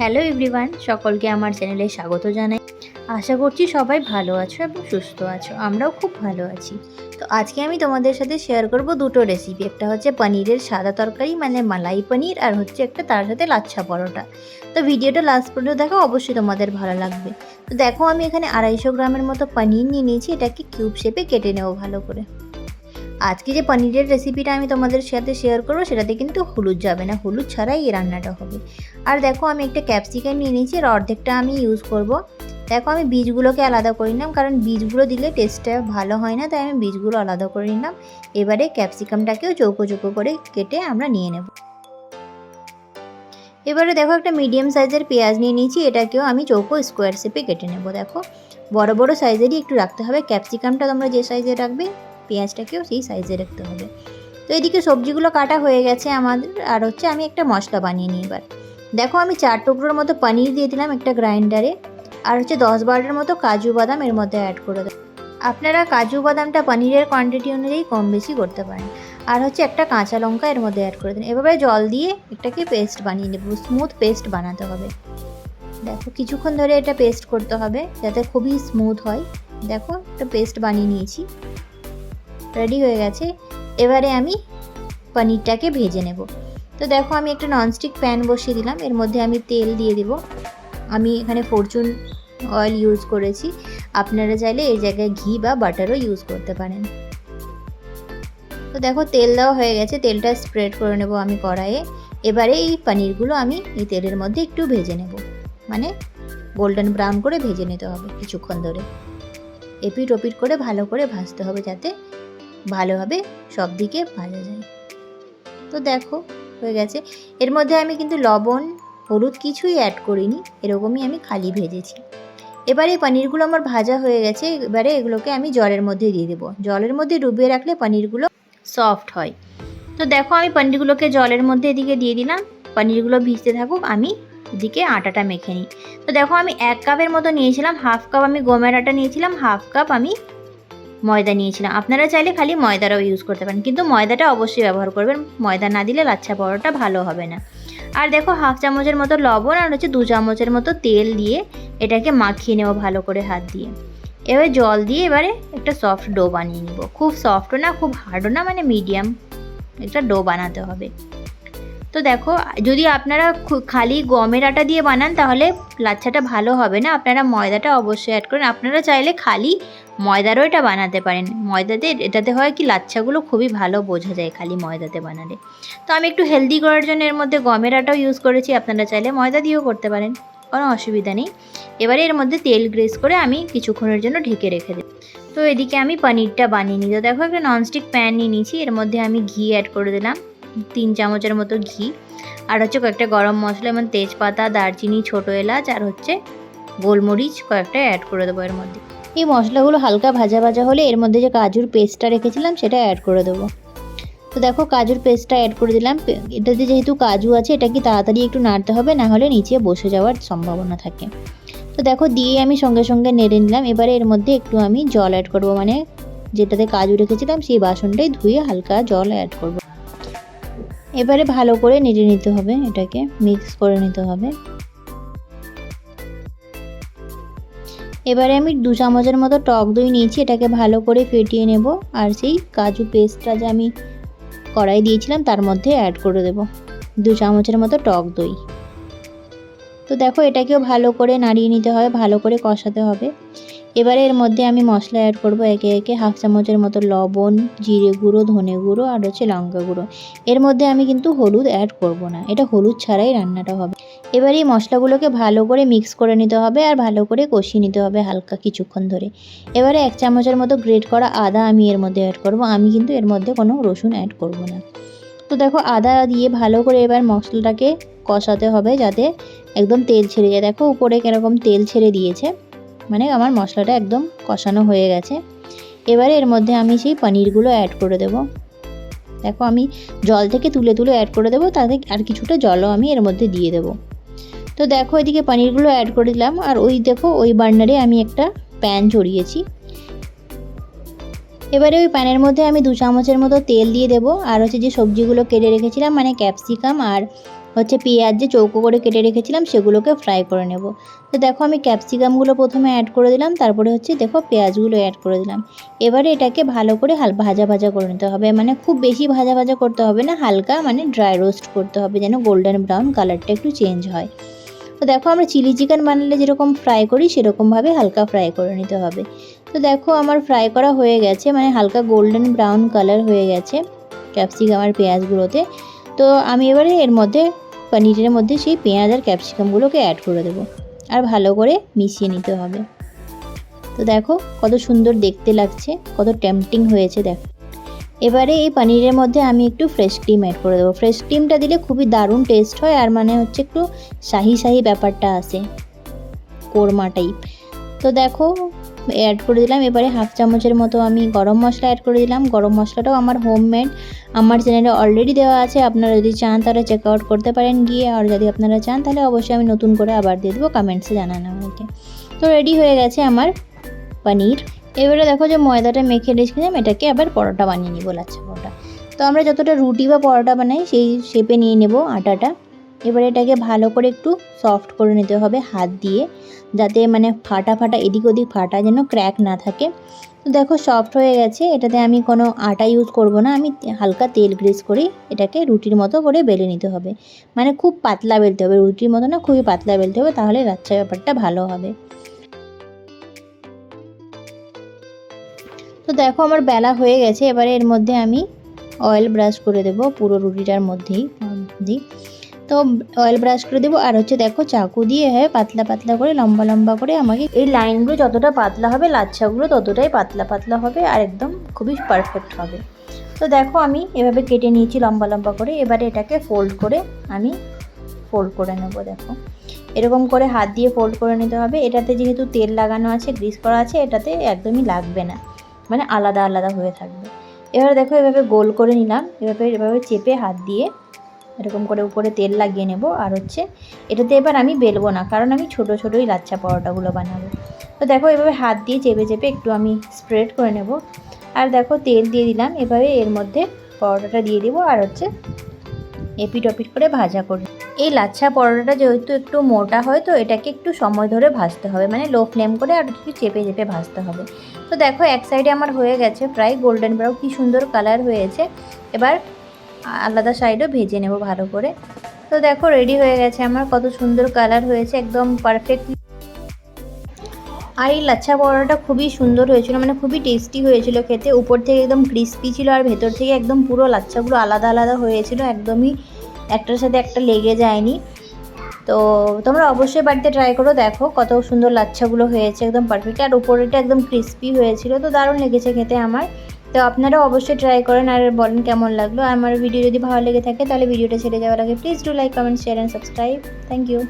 Hello everyone সকলকে আমার চ্যানেলে স্বাগত জানাই। আশা করছি সবাই ভালো আছো এবং সুস্থ আছো, আমরাও খুব ভালো আছি। তো আজকে আমি তোমাদের সাথে শেয়ার করব দুটো রেসিপি একটা হচ্ছে পনিরের সাদা তরকারি মানে মালাই পনির, আর হচ্ছে একটা তার সাথে লাচ্ছা পরোটা। তো ভিডিওটা লাস্ট পর্যন্ত দেখো, অবশ্যই তোমাদের ভালো লাগবে। তো দেখো আমি এখানে আড়াইশো গ্রামের মতো পনির নিয়ে নিয়েছি, এটাকে কিউব শেপে কেটে নেব ভালো করে। আজকে যে পনিরের রেসিপিটা আমি তোমাদের সাথে শেয়ার করব, সেটাতে কিন্তু হলুদ যাবে না। হলুদ ছাড়াই এই রান্নাটা হবে। আর দেখো, আমি একটা ক্যাপসিকাম নিয়ে নিয়েছি আর অর্ধেকটা আমি ইউজ করব। দেখো, আমি বীজগুলোকে আলাদা করে নিলাম, কারণ বীজগুলো দিলে টেস্টটা ভালো হয় না, তাই আমি বীজগুলো আলাদা করে নিলাম। এবারে ক্যাপসিকামটাকেও চৌকো চৌকো করে কেটে আমরা নিয়ে নেব। এবারে দেখো, একটা মিডিয়াম সাইজের পেঁয়াজ নিয়ে নিয়েছি, এটাকেও আমি চৌকো স্কোয়ার শেপে কেটে নেব। দেখো, বড় বড় সাইজেরই একটু রাখতে হবে। ক্যাপসিকামটা তোমরা যে সাইজে রাখবে পেঁয়াজটাকেও সেই সাইজে রাখতে হবে। তো এদিকে সবজিগুলো কাটা হয়ে গেছে আমাদের। আর হচ্ছে আমি একটা মশলা বানিয়ে নিই এবার। দেখো আমি চার টুকরোর মতো পনির দিয়ে দিলাম একটা গ্রাইন্ডারে আর হচ্ছে দশ বারোটার মতো কাজু বাদাম এর মধ্যে অ্যাড করে দেবো। আপনারা কাজু বাদামটা পনিরের কোয়ান্টিটি অনুযায়ী কম বেশি করতে পারেন। আর হচ্ছে একটা কাঁচা লঙ্কা এর মধ্যে অ্যাড করে দিন। এভাবে জল দিয়ে এটাকে পেস্ট বানিয়ে নেব। স্মুথ পেস্ট বানাতে হবে। দেখো কিছুক্ষণ ধরে এটা পেস্ট করতে হবে যাতে খুবই স্মুথ হয়। দেখো একটা পেস্ট বানিয়ে নিয়েছি। রেডি হয়ে গেছে, এবারে আমি পনিরটাকে ভেজে নেব। তো দেখো আমি একটা ননস্টিক প্যান বসিয়ে দিলাম, এর মধ্যে আমি তেল দিয়ে দেব। আমি এখানে ফরচুন অয়েল ইউজ করেছি, আপনারা চাইলে এই জায়গায় ঘি বা বাটারও ইউজ করতে পারেন। তো দেখো তেল দেওয়া হয়ে গেছে, তেলটা স্প্রেড করে নেব আমি কড়াইয়ে। এবারে এই পনিরগুলো আমি এই তেলের মধ্যে একটু ভেজে নেব। মানে গোল্ডেন ব্রাউন করে ভেজে নিতে হবে কিছুক্ষণ ধরে। এপিট ওপিট করে ভালো করে ভাজতে হবে যাতে ভালোভাবে সব দিকে ভাজা যায়। তো দেখো, হয়ে গেছে। এর মধ্যে আমি কিন্তু লবণ, হলুদ কিছুই অ্যাড করিনি, এরকমই আমি খালি ভেজেছি। এবারে পনিরগুলো আমার ভাজা হয়ে গেছে, এবারে এগুলোকে আমি জলের মধ্যে দিয়ে দেবো। জলের মধ্যে ডুবিয়ে রাখলে পনিরগুলো সফট হয়। তো দেখো, আমি পনিরগুলোকে জলের মধ্যে এদিকে দিয়ে দিলাম। পনিরগুলো ভিজতে থাকুক, আমি এদিকে আটাটা মেখে নিই। তো দেখো, আমি এক কাপের মতো নিয়েছিলাম হাফ কাপ আমি গমের আটা নিয়েছিলাম হাফ কাপ আমি ময়দা নিয়েছিলাম। আপনারা চাইলে খালি ময়দাটাও ইউজ করতে পারেন। কিন্তু ময়দাটা অবশ্যই ব্যবহার করবেন। ময়দা না দিলে লাচ্ছা পরোটা ভালো হবে না। আর দেখো, হাফ চামচের মতো লবণ আর হচ্ছে দু চামচের মতো তেল দিয়ে এটাকে মাখিয়ে নেব ভালো করে হাত দিয়ে। এবার জল দিয়ে এবারে একটা সফট ডো বানিয়ে নিব। খুব সফটও না, খুব হার্ডও না মানে মিডিয়াম একটা ডো বানাতে হবে। তো দেখো, যদি আপনারা খালি গমের আটা দিয়ে বানান, তাহলে লাচ্ছাটা ভালো হবে না। আপনারা ময়দাটা অবশ্যই অ্যাড করেন। আপনারা চাইলে খালি ময়দারও এটা বানাতে পারেন। ময়দাতে এটাতে হয় কি, লাচ্ছাগুলো খুবই ভালো বোঝা যায় খালি ময়দাতে বানালে। তো আমি একটু হেলদি করার জন্য এর মধ্যে গমের আটাও ইউজ করেছি। আপনারা চাইলে ময়দা দিয়েও করতে পারেন, কোনো অসুবিধা নেই। এবারে এর মধ্যে তেল গ্রেস করে আমি কিছুক্ষণের জন্য ঢেকে রেখে দেব। তো এদিকে আমি পনিরটা বানিয়ে নিই। তো দেখো, একটা ননস্টিক প্যান নিয়ে নিয়েছি। এর মধ্যে আমি ঘি অ্যাড করে দিলাম। তিন চামচের মতো ঘি, আর হচ্ছে কয়েকটা গরম মশলা, যেমন তেজপাতা, দারচিনি, ছোটো এলাচ, আর হচ্ছে গোলমরিচ কয়েকটা অ্যাড করে দেবো এর মধ্যে। এই মশলাগুলো হালকা ভাজা ভাজা হলে এর মধ্যে যে কাজুর পেস্টটা রেখেছিলাম, সেটা অ্যাড করে দেবো। তো দেখো, কাজুর পেস্টটা অ্যাড করে দিলাম। এটাতে যেহেতু কাজু আছে এটা কি তাড়াতাড়ি একটু নাড়তে হবে, না হলে নিচে বসে যাওয়ার সম্ভাবনা থাকে। তো দেখো, দিয়ে আমি সঙ্গে সঙ্গে নেড়ে নিলাম। এবারে এর মধ্যে একটু আমি জল অ্যাড করব মানে যেটাতে কাজু রেখেছিলাম, সেই বাসনটাই ধুয়ে হালকা জল অ্যাড করব। এবারে ভালো করে নেড়ে নিতে হবে এটাকে মিক্স করে নিতে হবে। এবারে আমি দু চামচের মতো টক দই নিয়েছি, এটাকে ভালো করে ফেটিয়ে নেব, আর সেই কাজু পেস্টটা যে আমি কড়াই দিয়েছিলাম, তার মধ্যে অ্যাড করে দেব, দু চামচের মতো টক দই। তো দেখো, এটাকেও ভালো করে নাড়িয়ে নিতে হবে, ভালো করে কষাতে হবে। এবারে এর মধ্যে আমি মশলা অ্যাড করব একে একে হাফ চামচের মতো লবণ, জিরে গুঁড়ো, ধনে গুঁড়ো আর হচ্ছে লঙ্কা গুঁড়ো। এর মধ্যে আমি কিন্তু হলুদ অ্যাড করব না, এটা হলুদ ছাড়াই রান্নাটা হবে। এবার এই মশলাগুলোকে ভালো করে মিক্স করে নিতে হবে আর ভালো করে কষিয়ে নিতে হবে হালকা কিছুক্ষণ ধরে। এবারে এক চামচের মতো গ্রেট করা আদা আমি এর মধ্যে অ্যাড করব, আমি কিন্তু এর মধ্যে কোনো রসুন অ্যাড করব না। তো দেখো আদা দিয়ে ভালো করে এবার মশলাটাকে কষাতে হবে যাতে একদম তেল ছেড়ে যায়। দেখো উপরে কীরকম তেল ছেড়ে দিয়েছে। মানে আমার মশলাটা একদম কষানো হয়ে গেছে। এবারে এর মধ্যে আমি সেই পনিরগুলো অ্যাড করে দেব। দেখো আমি জল থেকে তুলে তুলে অ্যাড করে দেবো, তাতে আর কিছুটা জলও আমি এর মধ্যে দিয়ে দেবো। তো দেখো এদিকে পনিরগুলো অ্যাড করে দিলাম, আর ওই দেখো ওই বার্নারে আমি একটা প্যান চড়িয়েছি এবারে ওই প্যানের মধ্যে আমি দু চামচের মতো তেল দিয়ে দেবো, আর হচ্ছে যে সবজিগুলো কেটে রেখেছিলাম মানে ক্যাপসিকাম আর হচ্ছে পেঁয়াজ যে চৌকো করে কেটে রেখেছিলাম, সেগুলোকে ফ্রাই করে নেব। তো দেখো আমি ক্যাপসিকামগুলো প্রথমে অ্যাড করে দিলাম, তারপরে হচ্ছে দেখো পেঁয়াজগুলো অ্যাড করে দিলাম। এবারে এটাকে ভালো করে হাল, ভাজা ভাজা করে নিতে হবে। মানে খুব বেশি ভাজা ভাজা করতে হবে না, হালকা মানে ড্রাই রোস্ট করতে হবে যেন গোল্ডেন ব্রাউন কালারটা একটু চেঞ্জ হয়। তো দেখো আমরা চিলি চিকেন বানালে যেরকম ফ্রাই করি, সেরকমভাবে হালকা ফ্রাই করে নিতে হবে। তো দেখো আমার ফ্রাই করা হয়ে গেছে মানে হালকা গোল্ডেন ব্রাউন কালার হয়ে গেছে ক্যাপসিকাম আর পেঁয়াজগুলোতে। তো আমি এবারে এর মধ্যে, পনিরের মধ্যে সেই পেঁয়াজ আর ক্যাপসিকামগুলোকে অ্যাড করে দেবো। আর ভালো করে মিশিয়ে নিতে হবে। তো দেখো কত সুন্দর দেখতে লাগছে, কত টেম্পটিং হয়েছে দেখো। এবারে এই পনিরের মধ্যে আমি একটু ফ্রেশ ক্রিম অ্যাড করে দেবো। ফ্রেশ ক্রিমটা দিলে খুবই দারুণ টেস্ট হয়, আর মানে হচ্ছে একটু শাহি শাহি ব্যাপারটা আসে, কোরমা টাইপ তো দেখো অ্যাড করে দিলাম। এবারে হাফ চামচের মতো আমি গরম মশলা অ্যাড করে দিলাম। গরম মশলাটাও আমার হোমমেড আমার চ্যানেলে অলরেডি দেওয়া আছে। আপনারা যদি চান তাহলে চেক আউট করতে পারেন গিয়ে। আর যদি আপনারা চান তাহলে অবশ্যই আমি নতুন করে আবার দিয়ে দেবো কমেন্টসে জানানো আমাকে। তো রেডি হয়ে গেছে আমার পনির। এবারে দেখো যে ময়দাটা মেখে রেখেছিলাম। এটাকে আবার পরোটা বানিয়ে নিব, লাচ্ছা পরোটা। তো আমরা যতটা রুটি বা পরোটা বানাই সেই শেপে নিয়ে নেব আটাটা। এবারে এটাকে ভালো করে একটু সফট করে নিতে হবে হাত দিয়ে, যাতে মানে ফাটা ফাটা এদিক ওদিক ফাটা যেন ক্র্যাক না থাকে। তো দেখো সফট হয়ে গেছে, এটাতে আমি কোনো আটা ইউজ করব না, আমি হালকা তেল গ্রিস করি এটাকে রুটির মতো করে বেলে নিতে হবে। মানে খুব পাতলা বেলতে হবে, রুটির মতো না, খুবই পাতলা বেলতে হবে, তাহলে লাচ্ছা ব্যাপারটা ভালো হবে। তো দেখো আমার বেলা হয়ে গেছে, এবারে এর মধ্যে আমি অয়েল ব্রাশ করে দেবো পুরো রুটিটার মধ্যেই দিই তো অয়েল ব্রাশ করে দেবো। আর হচ্ছে দেখো চাকু দিয়ে হ্যাঁ পাতলা পাতলা করে, লম্বা লম্বা করে আমাকে এই লাইনগুলো যতটা পাতলা হবে, লাচ্ছাগুলো ততটাই পাতলা পাতলা হবে আর একদম খুবই পারফেক্ট হবে। তো দেখো আমি এভাবে কেটে নিয়েছি লম্বা লম্বা করে। এবারে এটাকে ফোল্ড করে আমি ফোল্ড করে নেব দেখো। এরকম করে হাত দিয়ে ফোল্ড করে নিতে হবে। এটাতে যেহেতু তেল লাগানো আছে গ্রিস করা আছে, এটাতে একদমই লাগবে না। মানে আলাদা আলাদা হয়ে থাকবে। এবার দেখো এভাবে গোল করে নিলাম। এভাবে এভাবে চেপে হাত দিয়ে এরকম করে উপরে তেল লাগিয়ে নেব। আর হচ্ছে এটাতে এবার আমি বেলবো না, কারণ আমি ছোট ছোটোই লাচ্ছা পরোটাগুলো বানাবো। তো দেখো এভাবে হাত দিয়ে চেপে চেপে একটু আমি স্প্রেড করে নেব। আর দেখো তেল দিয়ে দিলাম, এভাবে এর মধ্যে পরোটাটা দিয়ে দেবো আর হচ্ছে এপিট ওপিট করে ভাজা করি এই লাচ্ছা পরোটাটা যেহেতু একটু মোটা হয়, তো এটাকে একটু সময় ধরে ভাজতে হবে মানে লো ফ্লেম করে আর একটু চেপে চেপে ভাজতে হবে। তো দেখো এক সাইডে আমার হয়ে গেছে প্রায় গোল্ডেন ব্রাউন কী সুন্দর কালার হয়েছে। এবার আলাদা সাইডও ভেজে নেব ভালো করে। তো দেখো রেডি হয়ে গেছে আমার। কত সুন্দর কালার হয়েছে, একদম পারফেক্ট আর এই লাচ্ছা পরোটাটা খুবই সুন্দর হয়েছিল মানে খুবই টেস্টি হয়েছিল খেতে। উপর থেকে একদম ক্রিস্পি ছিল আর ভেতর থেকে একদম পুরো লাচ্ছাগুলো আলাদা আলাদা হয়েছিল, একদমই একটার সাথে একটা লেগে যায়নি। তো তোমরা অবশ্যই বাড়িতে ট্রাই করো, দেখো কত সুন্দর লাচ্ছাগুলো হয়েছে, একদম পারফেক্ট আর উপরেটা একদম ক্রিস্পি হয়েছিল, তো দারুণ লেগেছে খেতে আমার। তো আপনারা অবশ্যই ট্রাই করেন আর বলেন কেমন লাগল। আমার ভিডিও যদি ভালো লেগে থাকে, তাহলে ভিডিওটা ছেড়ে যাওয়ার আগে please do like comment share and subscribe thank you